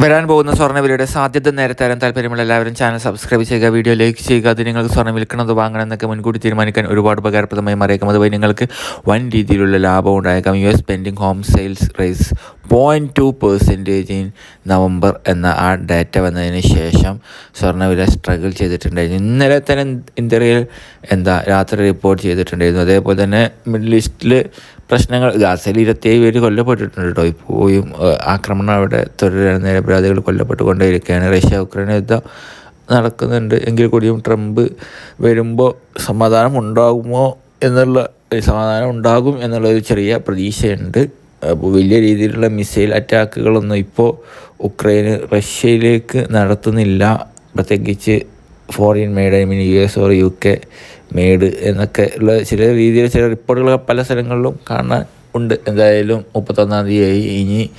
വരാൻ പോകുന്ന സ്വർണവിലയുടെ സാധ്യത നേരത്തെ തരാൻ താല്പര്യമുള്ള എല്ലാവരും ചാനൽ സബ്സ്ക്രൈബ് ചെയ്യുക വീഡിയോ ലൈക്ക് ചെയ്യുക അത് നിങ്ങൾക്ക് സ്വർണം വിൽക്കണത് വാങ്ങണം എന്നൊക്കെ മുൻകൂട്ടി തീരുമാനിക്കാൻ ഒരുപാട് ഉപകാരപ്രദമായി മറിയേക്കും. അതുവഴി നിങ്ങൾക്ക് വൻ രീതിയിലുള്ള ലാഭം ഉണ്ടായേക്കാം. U S pending home sales rose point two percentage in November എന്ന ആ ഡാറ്റ വന്നതിന് ശേഷം സ്വർണവില സ്ട്രഗിൾ ചെയ്തിട്ടുണ്ടായിരുന്നു. ഇന്നലെ തന്നെ ഇന്ത്യയിൽ എന്താ രാത്രി റിപ്പോർട്ട് ചെയ്തിട്ടുണ്ടായിരുന്നു. അതേപോലെ തന്നെ മിഡിൽ ഈസ്റ്റിൽ പ്രശ്നങ്ങൾ ഗാസയിൽ ഇരുപത്തിയേഴ് പേര് കൊല്ലപ്പെട്ടിട്ടുണ്ട് കേട്ടോ ഇപ്പോഴും ആക്രമണം അവിടെ തുടരുന്ന നിരപരാധികൾ കൊല്ലപ്പെട്ടുകൊണ്ടേയിരിക്കുകയാണ്. റഷ്യ ഉക്രൈൻ യുദ്ധം നടക്കുന്നുണ്ട്. എങ്കിൽ കൂടിയും ട്രംപ് വരുമ്പോൾ സമാധാനം ഉണ്ടാകുമോ എന്നുള്ള സമാധാനം ഉണ്ടാകും എന്നുള്ളൊരു ചെറിയ പ്രതീക്ഷയുണ്ട്. അപ്പോൾ വലിയ രീതിയിലുള്ള മിസൈൽ അറ്റാക്കുകളൊന്നും ഇപ്പോൾ ഉക്രൈന് റഷ്യയിലേക്ക് നടത്തുന്നില്ല. പ്രത്യേകിച്ച് foreign made I mean U S or U K made എന്നൊക്കെ ഉള്ള ചില രീതിയിൽ ചില റിപ്പോർട്ടുകൾ പല സ്ഥലങ്ങളിലും കാണാൻ ഉണ്ട്. എന്തായാലും മുപ്പത്തൊന്നാം തീയതി ഇനി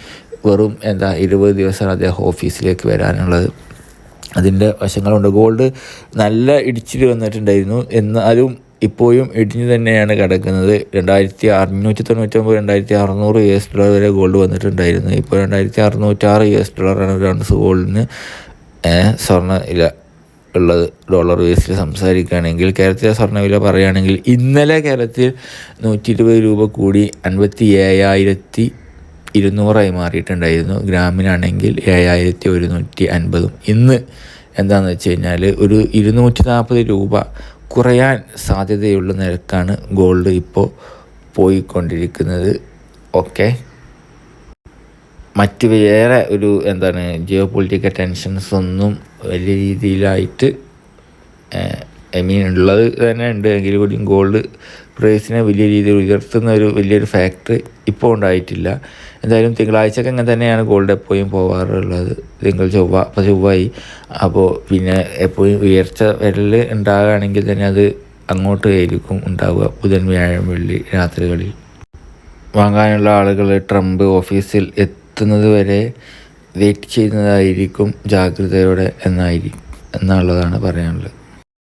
വെറും എന്താ ഇരുപത് ദിവസമാണ് അദ്ദേഹം ഓഫീസിലേക്ക് വരാനുള്ളത്. അതിന്റെ വശങ്ങളുണ്ട്. ഗോൾഡ് നല്ല ഇടിച്ചിൽ വന്നിട്ടുണ്ടായിരുന്നു. എന്നാലും ഇപ്പോഴും ഇടിഞ്ഞു തന്നെയാണ് കിടക്കുന്നത്. രണ്ടായിരത്തി അറുന്നൂറ്റി തൊണ്ണൂറ്റൊമ്പത് രണ്ടായിരത്തി അറുന്നൂറ് യു എസ് ഡോളർ വരെ ഗോൾഡ് വന്നിട്ടുണ്ടായിരുന്നു. ഇപ്പോൾ രണ്ടായിരത്തി അറുന്നൂറ്റാറ് യു എസ് ഡോളറാണ് ഒരു ഔൺസ് ഗോൾഡിന് സ്വർണ ഇല ഉള്ളത്. ഡോളർ ബേസിൽ സംസാരിക്കുകയാണെങ്കിൽ കേരളത്തിലെ സ്വർണവില പറയുകയാണെങ്കിൽ ഇന്നലെ കേരളത്തിൽ നൂറ്റി ഇരുപത് രൂപ കൂടി അൻപത്തി ഏഴായിരത്തി ഇരുന്നൂറായി മാറിയിട്ടുണ്ടായിരുന്നു. ഗ്രാമിനാണെങ്കിൽ ഏഴായിരത്തി ഒരുന്നൂറ്റി അൻപതും ഇന്ന് എന്താണെന്ന് വെച്ച് കഴിഞ്ഞാൽ ഒരു ഇരുന്നൂറ്റി നാൽപ്പത് രൂപ കുറയാൻ സാധ്യതയുള്ള നിരക്കാണ് ഗോൾഡ് ഇപ്പോൾ പോയിക്കൊണ്ടിരിക്കുന്നത്. ഓക്കെ മറ്റ് വേറെ ഒരു എന്താണ് ജിയോ പൊളിറ്റിക്കൽ ടെൻഷൻസ് ഒന്നും വലിയ രീതിയിലായിട്ട് ഐ മീൻ ഉള്ളത് തന്നെ ഉണ്ട്. എങ്കിൽ കൂടിയും ഗോൾഡ് പ്രൈസിനെ വലിയ രീതിയിൽ ഉയർത്തുന്ന ഒരു വലിയൊരു ഫാക്ടർ ഇപ്പോൾ ഉണ്ടായിട്ടില്ല. എന്തായാലും തിങ്കളാഴ്ചക്ക് അങ്ങനെ തന്നെയാണ് ഗോൾഡ് എപ്പോഴും പോകാറുള്ളത് തിങ്കൾ ചൊവ്വ അപ്പോൾ ചൊവ്വായി. അപ്പോൾ പിന്നെ എപ്പോഴും ഉയർച്ച വരൽ ഉണ്ടാകുകയാണെങ്കിൽ തന്നെ അത് അങ്ങോട്ട് ആയിരിക്കും ഉണ്ടാവുക. ബുധൻ വ്യാഴം വെള്ളി രാത്രികളിൽ. വാങ്ങാനുള്ള ആളുകൾ ട്രംപ് ഓഫീസിൽ എത്തുന്നത് വരെ വെയിറ്റ് ചെയ്യുന്നതായിരിക്കും ജാഗ്രതയോടെ എന്നായിരിക്കും എന്നുള്ളതാണ് പറയാനുള്ളത്.